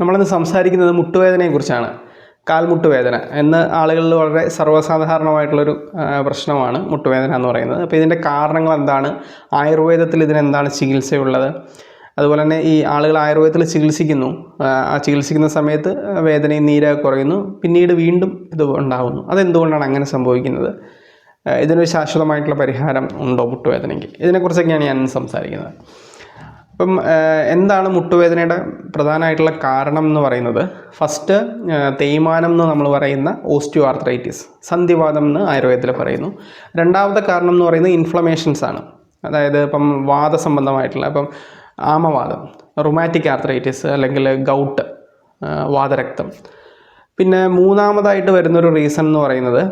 നമ്മളിന്ന് സംസാരിക്കുന്നത് മുട്ടുവേദനയെക്കുറിച്ചാണ് കാൽമുട്ട് വേദന എന്ന് ആളുകളിൽ വളരെ സർവസാധാരണമായിട്ടുള്ളൊരു പ്രശ്നമാണ് മുട്ടുവേദന എന്ന് പറയുന്നത്. അപ്പോൾ ഇതിന്റെ കാരണങ്ങൾ എന്താണ്? ആയുർവേദത്തിൽ ഇതിനെന്താണ് ചികിത്സയുള്ളത്? അതുപോലെ തന്നെ ഈ ആളുകൾ ആയുർവേദത്തിൽ ചികിത്സിക്കുന്നു. ആ ചികിത്സിക്കുന്ന സമയത്ത് വേദനയും നീരൊക്കെ കുറയുന്നു. പിന്നീട് വീണ്ടും ഇത് ഉണ്ടാകുന്നു അതെന്തുകൊണ്ടാണ് അങ്ങനെ സംഭവിക്കുന്നത്? ഇതിനൊരു ശാശ്വതമായിട്ടുള്ള പരിഹാരം ഉണ്ടോ മുട്ടുവേദനയ്ക്ക്? ഇതിനെക്കുറിച്ചൊക്കെയാണ് ഞാൻ സംസാരിക്കുന്നത്. അപ്പം എന്താണ് മുട്ടുവേദനയുടെ പ്രധാനമായിട്ടുള്ള കാരണം എന്ന് പറയുന്നത്? ഫസ്റ്റ് തേയ്മാനം എന്ന് നമ്മൾ പറയുന്ന ഓസ്റ്റിയോ ആർത്രൈറ്റിസ് സന്ധിവാദം എന്ന് ആയുർവേദത്തിൽ പറയുന്നു. രണ്ടാമത്തെ കാരണം എന്ന് പറയുന്നത് ഇൻഫ്ലമേഷൻസ് ആണ്. അതായത് ഇപ്പം വാദസംബന്ധമായിട്ടുള്ള ഇപ്പം ആമവാദം റൊമാറ്റിക് ആർത്രൈറ്റിസ് അല്ലെങ്കിൽ ഗൗട്ട് വാദരക്തം. പിന്നെ മൂന്നാമതായിട്ട് വരുന്നൊരു റീസൺ എന്ന് പറയുന്നത്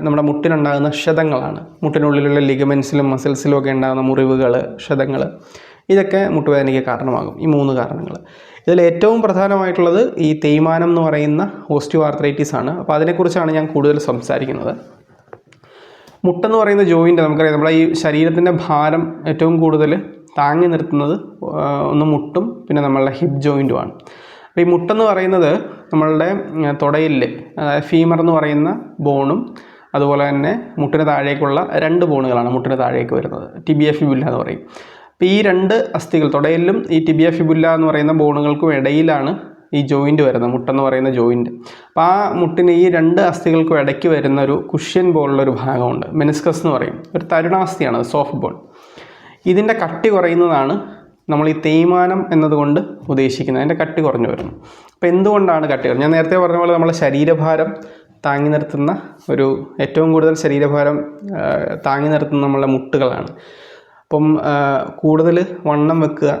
നമ്മുടെ മുട്ടിനുണ്ടാകുന്ന ക്ഷതങ്ങളാണ്. മുട്ടിനുള്ളിലുള്ള ലിഗമെൻസിലും മസിൽസിലും ഒക്കെ ഉണ്ടാകുന്ന മുറിവുകൾ ക്ഷതങ്ങൾ ഇതൊക്കെ മുട്ടുവേദനയ്ക്ക് കാരണമാകും. ഈ മൂന്ന് കാരണങ്ങൾ ഇതിൽ ഏറ്റവും പ്രധാനമായിട്ടുള്ളത് ഈ തേയ്മാനം എന്ന് പറയുന്ന ഓസ്റ്റിയോ ആർത്രൈറ്റിസ് ആണ്. അപ്പോൾ അതിനെക്കുറിച്ചാണ് ഞാൻ കൂടുതൽ സംസാരിക്കുന്നത്. മുട്ടെന്ന് പറയുന്ന ജോയിന്റ് നമുക്കറിയാം. നമ്മുടെ ഈ ശരീരത്തിന്റെ ഭാരം ഏറ്റവും കൂടുതൽ താങ്ങി നിർത്തുന്നത് ഒന്ന് മുട്ടും പിന്നെ നമ്മളുടെ ഹിപ്പ് ജോയിന്റുമാണ് അപ്പോൾ ഈ മുട്ടെന്ന് പറയുന്നത് നമ്മളുടെ തുടയിൽ അതായത് ഫീമർ എന്ന് പറയുന്ന ബോണും അതുപോലെ തന്നെ മുട്ടിന് താഴേക്കുള്ള രണ്ട് ബോണുകളാണ് മുട്ടിന് താഴേക്ക് വരുന്നത്. ടി ബി എഫ് ഫിബുല്ല എന്ന് പറയും. അപ്പോൾ ഈ രണ്ട് അസ്ഥികൾ തുടയിലും ഈ ടിബിയ ഫിബുല്ല എന്ന് പറയുന്ന ബോണുകൾക്കും ഇടയിലാണ് ഈ ജോയിന്റ് വരുന്നത് മുട്ടെന്ന് പറയുന്ന ജോയിന്റ് അപ്പോൾ ആ മുട്ടിന് ഈ രണ്ട് അസ്ഥികൾക്കും ഇടയ്ക്ക് വരുന്ന ഒരു കുഷ്യൻ പോലുള്ളൊരു ഭാഗമുണ്ട്. മെനിസ്കസ് എന്ന് പറയും. ഒരു തരുണാസ്ഥിയാണ് സോഫ്റ്റ് ബോൾ ഇതിന്റെ കട്ടി കുറയുന്നതാണ് നമ്മൾ ഈ തേയ്മാനം എന്നതുകൊണ്ട് ഉദ്ദേശിക്കുന്നത്. അതിന്റെ കട്ടി കുറഞ്ഞു വരുന്നു. അപ്പോൾ എന്തുകൊണ്ടാണ് കട്ടി കുറഞ്ഞത്? ഞാൻ നേരത്തെ പറഞ്ഞ പോലെ നമ്മളെ ശരീരഭാരം താങ്ങി നിർത്തുന്ന ഒരു ഏറ്റവും കൂടുതൽ ശരീരഭാരം താങ്ങി നിർത്തുന്ന നമ്മളെ മുട്ടുകളാണ്. അപ്പം കൂടുതൽ വണ്ണം വെക്കുക.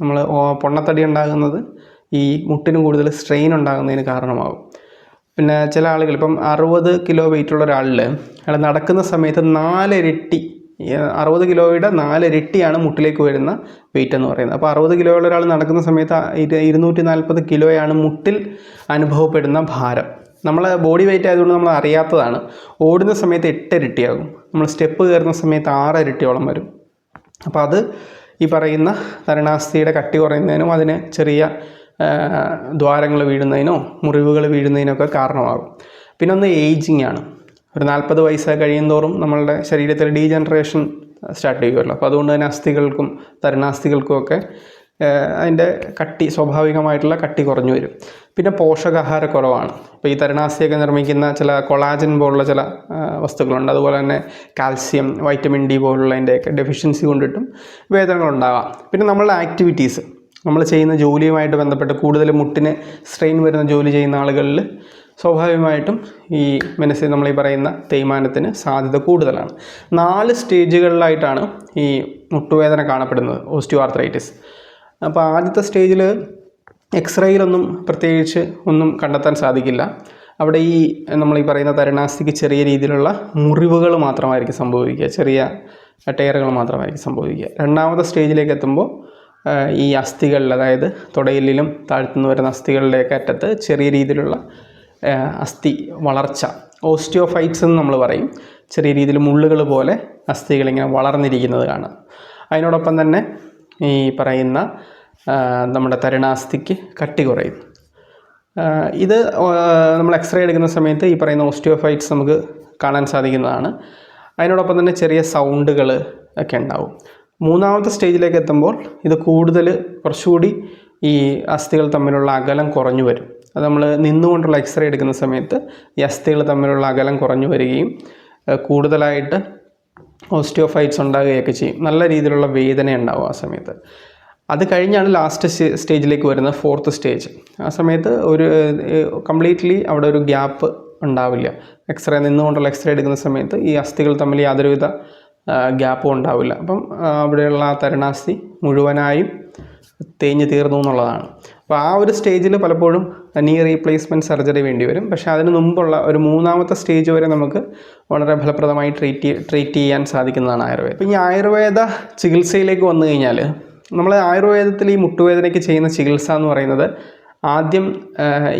നമ്മൾ പൊണ്ണത്തടി ഉണ്ടാകുന്നത് ഈ മുട്ടിന് കൂടുതൽ സ്ട്രെയിൻ ഉണ്ടാകുന്നതിന് കാരണമാകും പിന്നെ ചില ആളുകൾ ഇപ്പം അറുപത് കിലോ വെയിറ്റ് ഉള്ള ഒരാളിൽ അയാൾ നടക്കുന്ന സമയത്ത് നാലിരട്ടി അറുപത് കിലോയുടെ നാലിരട്ടിയാണ് മുട്ടിലേക്ക് വരുന്ന വെയിറ്റ് എന്ന് പറയുന്നത്. അപ്പോൾ അറുപത് കിലോയുള്ള ഒരാൾ നടക്കുന്ന സമയത്ത് ഇരുന്നൂറ്റി നാൽപ്പത് കിലോയാണ് മുട്ടിൽ അനുഭവപ്പെടുന്ന ഭാരം. നമ്മൾ ബോഡി വെയിറ്റ് ആയതുകൊണ്ട് നമ്മൾ അറിയാത്തതാണ്. ഓടുന്ന സമയത്ത് എട്ടിരട്ടിയാകും. നമ്മൾ സ്റ്റെപ്പ് കയറുന്ന സമയത്ത് ആറ് ഇരട്ടിയോളം വരും. അപ്പോൾ അത് ഈ പറയുന്ന തരണാസ്ഥിയുടെ കട്ടി കുറയുന്നതിനും അതിന് ചെറിയ ദ്വാരങ്ങൾ വീഴുന്നതിനോ മുറിവുകൾ വീഴുന്നതിനൊക്കെ കാരണമാകും. പിന്നെ ഒന്ന് ഏജിങ് ആണ്. ഒരു നാൽപ്പത് വയസ്സ് കഴിയുന്തോറും നമ്മളുടെ ശരീരത്തിൽ ഡീജനറേഷൻ സ്റ്റാർട്ട് ചെയ്യുമല്ലോ അപ്പോൾ അതുകൊണ്ട് തന്നെ അസ്ഥികൾക്കും തരണാസ്ഥികൾക്കും ഒക്കെ അതിന്റെ കട്ടി സ്വാഭാവികമായിട്ടുള്ള കട്ടി കുറഞ്ഞു വരും. പിന്നെ പോഷകാഹാരക്കുറവാണ് ഇപ്പോൾ ഈ തരുണാസ്ഥിയൊക്കെ നിർമ്മിക്കുന്ന ചില കൊളാജൻ പോലുള്ള ചില വസ്തുക്കളുണ്ട്. അതുപോലെ തന്നെ കാൽസ്യം വൈറ്റമിൻ ഡി പോലുള്ളതിന്റെയൊക്കെ ഡെഫിഷ്യൻസി കൊണ്ടിട്ടും വേദനകളുണ്ടാകാം പിന്നെ നമ്മളുടെ ആക്ടിവിറ്റീസ് നമ്മൾ ചെയ്യുന്ന ജോലിയുമായിട്ട് ബന്ധപ്പെട്ട് കൂടുതൽ മുട്ടിന് സ്ട്രെയിൻ വരുന്ന ജോലി ചെയ്യുന്ന ആളുകളിൽ സ്വാഭാവികമായിട്ടും ഈ മനസ്സിൽ നമ്മൾ ഈ പറയുന്ന തേയ്മാനത്തിന് സാധ്യത കൂടുതലാണ്. നാല് സ്റ്റേജുകളിലായിട്ടാണ് ഈ മുട്ടുവേദന കാണപ്പെടുന്നത് ഓസ്റ്റിയോ ആർത്രൈറ്റിസ് അപ്പോൾ ആദ്യത്തെ സ്റ്റേജിൽ എക്സ്റേയിലൊന്നും പ്രത്യേകിച്ച് ഒന്നും കണ്ടെത്താൻ സാധിക്കില്ല. അവിടെ ഈ നമ്മൾ ഈ പറയുന്ന തരണാസ്ഥിക്ക് ചെറിയ രീതിയിലുള്ള മുറിവുകൾ മാത്രമായിരിക്കും സംഭവിക്കുക. ചെറിയ ടയറുകൾ മാത്രമായിരിക്കും സംഭവിക്കുക. രണ്ടാമത്തെ സ്റ്റേജിലേക്ക് എത്തുമ്പോൾ ഈ അസ്ഥികളിൽ അതായത് തുടയിലും താഴ്ത്തുനിന്ന് വരുന്ന അസ്ഥികളിലേക്ക് അറ്റത്ത് ചെറിയ രീതിയിലുള്ള അസ്ഥി വളർച്ച ഓസ്റ്റിയോഫൈറ്റ്സ് എന്ന് നമ്മൾ പറയും. ചെറിയ രീതിയിൽ മുള്ളുകൾ പോലെ അസ്ഥികൾ ഇങ്ങനെ വളർന്നിരിക്കുന്നത് കാണാം. അതിനോടൊപ്പം തന്നെ ഈ പറയുന്ന നമ്മുടെ തരുണാസ്ഥിക്ക് കട്ടി കുറയും ഇത് നമ്മൾ എക്സ്റേ എടുക്കുന്ന സമയത്ത് ഈ പറയുന്ന ഓസ്റ്റിയോഫൈറ്റ്സ് നമുക്ക് കാണാൻ സാധിക്കുന്നതാണ്. അതിനോടൊപ്പം തന്നെ ചെറിയ സൗണ്ടുകൾ ഒക്കെ ഉണ്ടാവും. മൂന്നാമത്തെ സ്റ്റേജിലേക്ക് എത്തുമ്പോൾ ഇത് കൂടുതൽ കുറച്ചുകൂടി ഈ അസ്ഥികൾ തമ്മിലുള്ള അകലം കുറഞ്ഞു വരും. അത് നമ്മൾ നിന്നുകൊണ്ടുള്ള എക്സ്റേ എടുക്കുന്ന സമയത്ത് ഈ അസ്ഥികൾ തമ്മിലുള്ള അകലം കുറഞ്ഞു വരികയും കൂടുതലായിട്ട് ഓസ്റ്റിയോഫൈറ്റ്സ് ഉണ്ടാകുകയൊക്കെ ചെയ്യും. നല്ല രീതിയിലുള്ള വേദന ഉണ്ടാവും ആ സമയത്ത്. അത് കഴിഞ്ഞാണ് ലാസ്റ്റ് സ്റ്റേജിലേക്ക് വരുന്നത് ഫോർത്ത് സ്റ്റേജ് ആ സമയത്ത് ഒരു കംപ്ലീറ്റ്ലി അവിടെ ഒരു ഗ്യാപ്പ് ഉണ്ടാവില്ല. എക്സ്റേ നിന്നുകൊണ്ടുള്ള എക്സ്റേ എടുക്കുന്ന സമയത്ത് ഈ അസ്ഥികൾ തമ്മിൽ യാതൊരുവിധ ഗ്യാപ്പും ഉണ്ടാവില്ല. അപ്പം അവിടെയുള്ള ആ തരണാസ്ഥി മുഴുവനായും തേഞ്ഞ് തീർന്നു എന്നുള്ളതാണ്. അപ്പോൾ ആ ഒരു സ്റ്റേജിൽ പലപ്പോഴും നീ റീപ്ലേസ്മെന്റ് സർജറി വേണ്ടി വരും. പക്ഷേ അതിന് മുമ്പുള്ള ഒരു മൂന്നാമത്തെ സ്റ്റേജ് വരെ നമുക്ക് വളരെ ഫലപ്രദമായി ട്രീറ്റ് ട്രീറ്റ് ചെയ്യാൻ സാധിക്കുന്നതാണ് ആയുർവേദം. അപ്പോൾ ഈ ആയുർവേദ ചികിത്സയിലേക്ക് വന്നു കഴിഞ്ഞാൽ നമ്മൾ ആയുർവേദത്തിൽ ഈ മുട്ടുവേദനയ്ക്ക് ചെയ്യുന്ന ചികിത്സ എന്ന് പറയുന്നത് ആദ്യം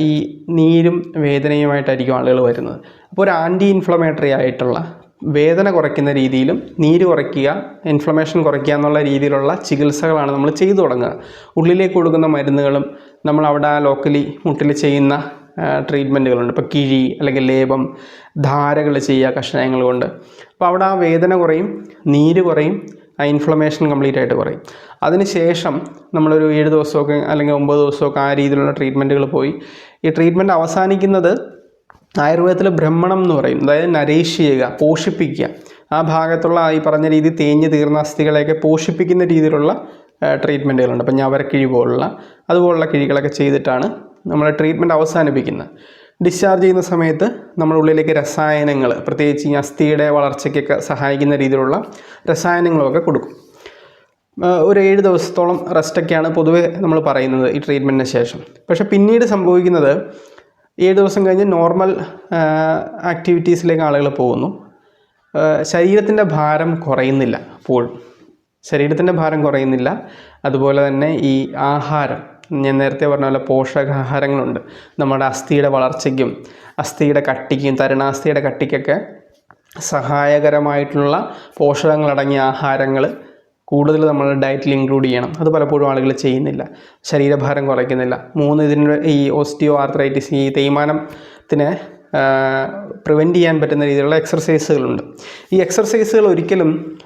ഈ നീരും വേദനയുമായിട്ടായിരിക്കും ആളുകൾ വരുന്നത്. അപ്പോൾ ഒരു ആന്റി ഇൻഫ്ലമേറ്ററി ആയിട്ടുള്ള വേദന കുറയ്ക്കുന്ന രീതിയിലും നീര് കുറയ്ക്കുക ഇൻഫ്ലമേഷൻ കുറയ്ക്കുക എന്നുള്ള രീതിയിലുള്ള ചികിത്സകളാണ് നമ്മൾ ചെയ്തു തുടങ്ങുക. ഉള്ളിലേക്ക് കൊടുക്കുന്ന മരുന്നുകളും നമ്മൾ അവിടെ ലോക്കലി മുട്ടിൽ ചെയ്യുന്ന ട്രീറ്റ്മെന്റുകളുണ്ട് ഇപ്പോൾ കിഴി അല്ലെങ്കിൽ ലേപം ധാരകൾ ചെയ്യുക കഷായങ്ങൾ കൊണ്ട്. അപ്പോൾ അവിടെ ആ വേദന കുറയും നീര് കുറയും ആ ഇൻഫ്ലമേഷൻ കംപ്ലീറ്റ് ആയിട്ട് കുറയും. അതിനുശേഷം നമ്മളൊരു ഏഴ് ദിവസമൊക്കെ അല്ലെങ്കിൽ ഒമ്പത് ദിവസമൊക്കെ ആ രീതിയിലുള്ള ട്രീറ്റ്മെന്റുകൾ പോയി. ഈ ട്രീറ്റ്മെന്റ് അവസാനിക്കുന്നത് ആയുർവേദത്തിൽ ഭ്രമണം എന്ന് പറയും. അതായത് നരേഷ് ചെയ്യുക പോഷിപ്പിക്കുക. ആ ഭാഗത്തുള്ള ഈ പറഞ്ഞ രീതി തേഞ്ഞ് തീർന്ന അസ്ഥികളെയൊക്കെ പോഷിപ്പിക്കുന്ന രീതിയിലുള്ള ട്രീറ്റ്മെന്റുകളുണ്ട് അപ്പം ഞവരക്കിഴി പോലുള്ള അതുപോലുള്ള കിഴികളൊക്കെ ചെയ്തിട്ടാണ് നമ്മൾ ട്രീറ്റ്മെന്റ് അവസാനിപ്പിക്കുന്നത്. ഡിസ്ചാർജ് ചെയ്യുന്ന സമയത്ത് നമ്മുടെ ഉള്ളിലേക്ക് രസായനങ്ങൾ പ്രത്യേകിച്ച് ഈ അസ്ഥിയുടെ വളർച്ചയ്ക്കൊക്കെ സഹായിക്കുന്ന രീതിയിലുള്ള രസായനങ്ങളൊക്കെ കൊടുക്കും. ഒരു ഏഴ് ദിവസത്തോളം റെസ്റ്റൊക്കെയാണ് പൊതുവേ നമ്മൾ പറയുന്നത് ഈ ട്രീറ്റ്മെന്റിന് ശേഷം. പക്ഷേ പിന്നീട് സംഭവിക്കുന്നത് ഏഴ് ദിവസം കഴിഞ്ഞ് നോർമൽ ആക്ടിവിറ്റീസിലേക്ക് ആളുകൾ പോകുന്നു. ശരീരത്തിന്റെ ഭാരം കുറയുന്നില്ല അപ്പോഴും ശരീരത്തിന്റെ ഭാരം കുറയുന്നില്ല. അതുപോലെ തന്നെ ഈ ആഹാരം ഞാൻ നേരത്തെ പറഞ്ഞ പോലെ പോഷകാഹാരങ്ങളുണ്ട്. നമ്മുടെ അസ്ഥിയുടെ വളർച്ചയ്ക്കും അസ്ഥിയുടെ കട്ടിക്കും തരുണാസ്ഥിയുടെ കട്ടിക്കൊക്കെ സഹായകരമായിട്ടുള്ള പോഷകങ്ങളടങ്ങിയ ആഹാരങ്ങൾ കൂടുതൽ നമ്മൾ ഡയറ്റിൽ ഇൻക്ലൂഡ് ചെയ്യണം. അത് പലപ്പോഴും ആളുകൾ ചെയ്യുന്നില്ല. ശരീരഭാരം കുറയ്ക്കുന്നില്ല. മൂന്ന് ഇതിന് ഈ ഓസ്റ്റിയോ ആർത്രൈറ്റിസ് ഈ തേയ്മാനത്തിനെ പ്രിവെന്റ് ചെയ്യാൻ പറ്റുന്ന രീതിയിലുള്ള എക്സർസൈസുകളുണ്ട് ഈ എക്സർസൈസുകൾ ഒരിക്കലും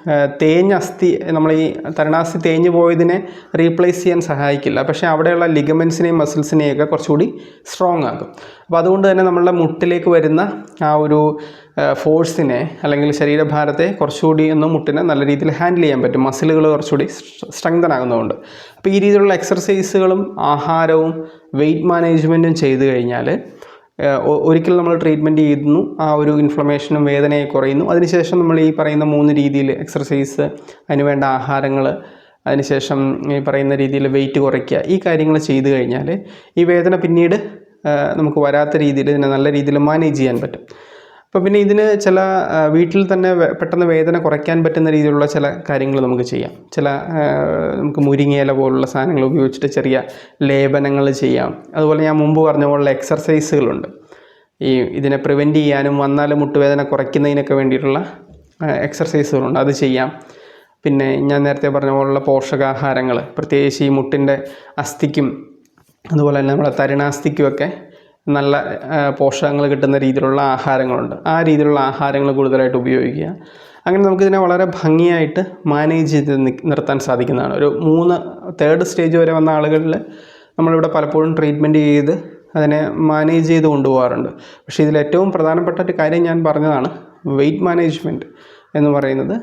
തേഞ്ഞ അസ്ഥി നമ്മൾ ഈ തരണാസ്ഥി തേഞ്ഞു പോയതിനെ റീപ്ലേസ് ചെയ്യാൻ സഹായിക്കില്ല. പക്ഷേ അവിടെയുള്ള ലിഗമെൻസിനെയും മസിൽസിനെയൊക്കെ കുറച്ചുകൂടി സ്ട്രോങ് ആക്കും. അപ്പോൾ അതുകൊണ്ട് തന്നെ നമ്മളുടെ മുട്ടിലേക്ക് വരുന്ന ആ ഒരു ഫോഴ്സിനെ അല്ലെങ്കിൽ ശരീരഭാരത്തെ കുറച്ചുകൂടി ഒന്ന് മുട്ടിനെ നല്ല രീതിയിൽ ഹാൻഡിൽ ചെയ്യാൻ പറ്റും. മസിലുകൾ കുറച്ചുകൂടി സ്ട്രെങ്തൻ ആകുന്നതുകൊണ്ട്. അപ്പോൾ ഈ രീതിയിലുള്ള എക്സർസൈസുകളും ആഹാരവും വെയിറ്റ് മാനേജ്മെന്റും ചെയ്തു കഴിഞ്ഞാൽ ഒരിക്കൽ നമ്മൾ ട്രീറ്റ്മെന്റ് ചെയ്യുന്നു ആ ഒരു ഇൻഫ്ലമേഷനും വേദനയെ കുറയുന്നു. അതിനുശേഷം നമ്മൾ ഈ പറയുന്ന മൂന്ന് രീതിയിൽ എക്സർസൈസ് അതിനുവേണ്ട ആഹാരങ്ങൾ അതിനുശേഷം ഈ പറയുന്ന രീതിയിൽ വെയിറ്റ് കുറയ്ക്കുക ഈ കാര്യങ്ങൾ ചെയ്തു കഴിഞ്ഞാൽ ഈ വേദന പിന്നീട് നമുക്ക് വരാത്ത രീതിയിൽ ഇതിനെ നല്ല രീതിയിൽ മാനേജ് ചെയ്യാൻ പറ്റും. അപ്പോൾ പിന്നെ ഇതിന് ചില വീട്ടിൽ തന്നെ പെട്ടെന്ന് വേദന കുറയ്ക്കാൻ പറ്റുന്ന രീതിയിലുള്ള ചില കാര്യങ്ങൾ നമുക്ക് ചെയ്യാം. ചില നമുക്ക് മുരിങ്ങയില പോലുള്ള സാധനങ്ങൾ ഉപയോഗിച്ചിട്ട് ചെറിയ ലേപനങ്ങൾ ചെയ്യാം. അതുപോലെ ഞാൻ മുമ്പ് പറഞ്ഞ പോലുള്ള എക്സർസൈസുകളുണ്ട് ഈ ഇതിനെ പ്രിവെന്റ് ചെയ്യാനും വന്നാൽ മുട്ടുവേദന കുറയ്ക്കുന്നതിനൊക്കെ വേണ്ടിയിട്ടുള്ള എക്സർസൈസുകളുണ്ട് അത് ചെയ്യാം. പിന്നെ ഞാൻ നേരത്തെ പറഞ്ഞ പോലുള്ള പോഷകാഹാരങ്ങൾ പ്രത്യേകിച്ച് ഈ മുട്ടിന്റെ അസ്ഥിക്കും അതുപോലെ തന്നെ നമ്മുടെ തരുണാസ്ഥിക്കുമൊക്കെ നല്ല പോഷകങ്ങൾ കിട്ടുന്ന രീതിയിലുള്ള ആഹാരങ്ങളുണ്ട്. ആ രീതിയിലുള്ള ആഹാരങ്ങൾ കൂടുതലായിട്ട് ഉപയോഗിക്കുക. അങ്ങനെ നമുക്കിതിനെ വളരെ ഭംഗിയായിട്ട് മാനേജ് ചെയ്ത് നിർത്താൻ സാധിക്കുന്നതാണ്. ഒരു മൂന്ന് തേർഡ് സ്റ്റേജ് വരെ വന്ന ആളുകളിൽ നമ്മളിവിടെ പലപ്പോഴും ട്രീറ്റ്മെന്റ് ചെയ്ത് അതിനെ മാനേജ് ചെയ്ത് കൊണ്ടുപോകാറുണ്ട്. പക്ഷേ ഇതിൽ ഏറ്റവും പ്രധാനപ്പെട്ട ഒരു കാര്യം ഞാൻ പറഞ്ഞതാണ് വെയിറ്റ് മാനേജ്മെന്റ് എന്ന് പറയുന്നത്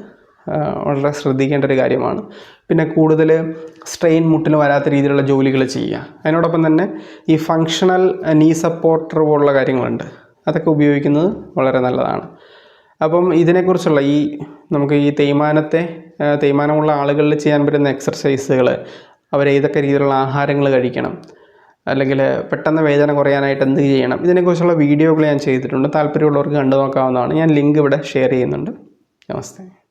വളരെ ശ്രദ്ധിക്കേണ്ട ഒരു കാര്യമാണ്. പിന്നെ കൂടുതൽ സ്ട്രെയിൻ മുട്ടിന് വരാത്ത രീതിയിലുള്ള ജോലികൾ ചെയ്യുക. അതിനോടൊപ്പം തന്നെ ഈ ഫങ്ഷണൽ നീ സപ്പോർട്ടർ പോലുള്ള കാര്യങ്ങളുണ്ട്. അതൊക്കെ ഉപയോഗിക്കുന്നത് വളരെ നല്ലതാണ്. അപ്പം ഇതിനെക്കുറിച്ചുള്ള ഈ നമുക്ക് ഈ തേയ്മാനത്തെ തേയ്മാനമുള്ള ആളുകളിൽ ചെയ്യാൻ പറ്റുന്ന എക്സർസൈസുകൾ അവർ ഏതൊക്കെ രീതിയിലുള്ള ആഹാരങ്ങൾ കഴിക്കണം അല്ലെങ്കിൽ പെട്ടെന്ന് വേദന കുറയാനായിട്ട് എന്ത് ചെയ്യണം ഇതിനെക്കുറിച്ചുള്ള വീഡിയോകൾ ഞാൻ ചെയ്തിട്ടുണ്ട്. താല്പര്യമുള്ളവർക്ക് കണ്ടു നോക്കാവുന്നതാണ് ഞാൻ ലിങ്ക് ഇവിടെ ഷെയർ ചെയ്യുന്നുണ്ട്. നമസ്തേ.